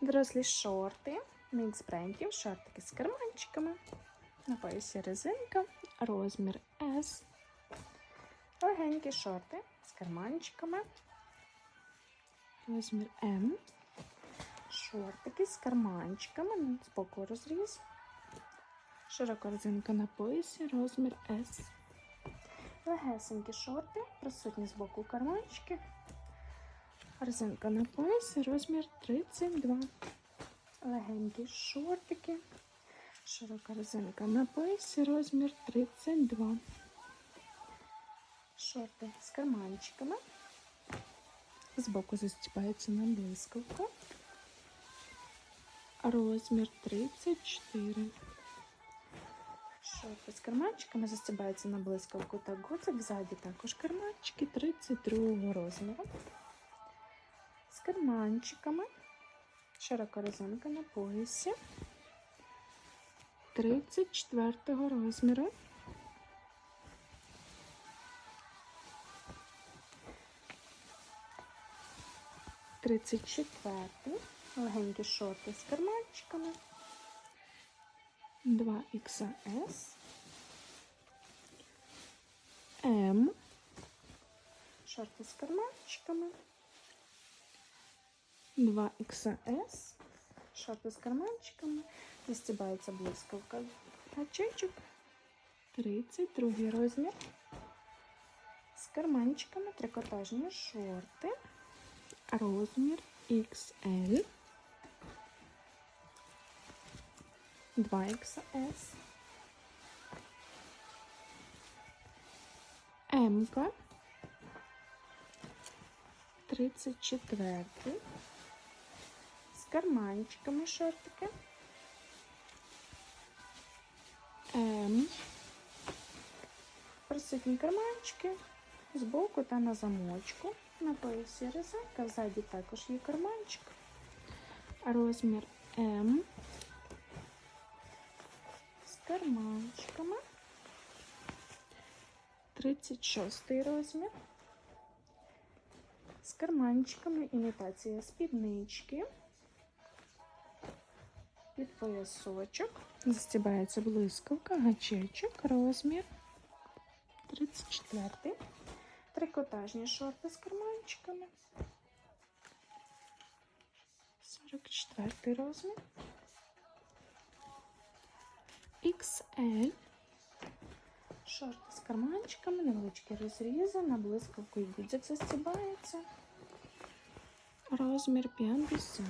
Дорослі шорти, мікс брендів, шортики з карманчиками. На поясі резинка, розмір S. Легенькі шорти з карманчиками. Розмір М. Шортики з карманчиками. З боку розріз. Широка резинка на поясі, розмір S. Легесенькі шорти, присутні з боку карманчики. Резинка на поясі, розмір 32. Легенькі шортики. Широка резинка на поясі, розмір 32. Шорти з карманчиками. Збоку застіпаються на блискавку. Розмір 34. Шорти з карманчиками застібаються на блискавку та гудзик. Ззаді також карманчики 32 розміру. З карманчиками. Широка резинка на поясі. 34 розміру. Тридцять четвертий. Легенькі шорти з карманчиками. 2 XS. М. Шорти з карманчиками. 2 XS. Шорти з карманчиками. Застібається блискавка. Гачечок. 32 розмір. З карманчиками трикотажні шорти. Розмір XL. 2 XS. М-ка. 34. Карманчиками шортики. М. Присутні карманчики збоку та на замочку. На поясі резинка, ззаді також є карманчик. Розмір М. З карманчиками. 36 розмір. З карманчиками імітація спіднички. Під поясочок. Застібається блискавка, гачечок, розмір 34. Трикотажні шорти з карманчиками. 44 розмір. XL. Шорти з карманчиками, невеличкі розрізи, на блискавку і гудзик застібається. Розмір 50.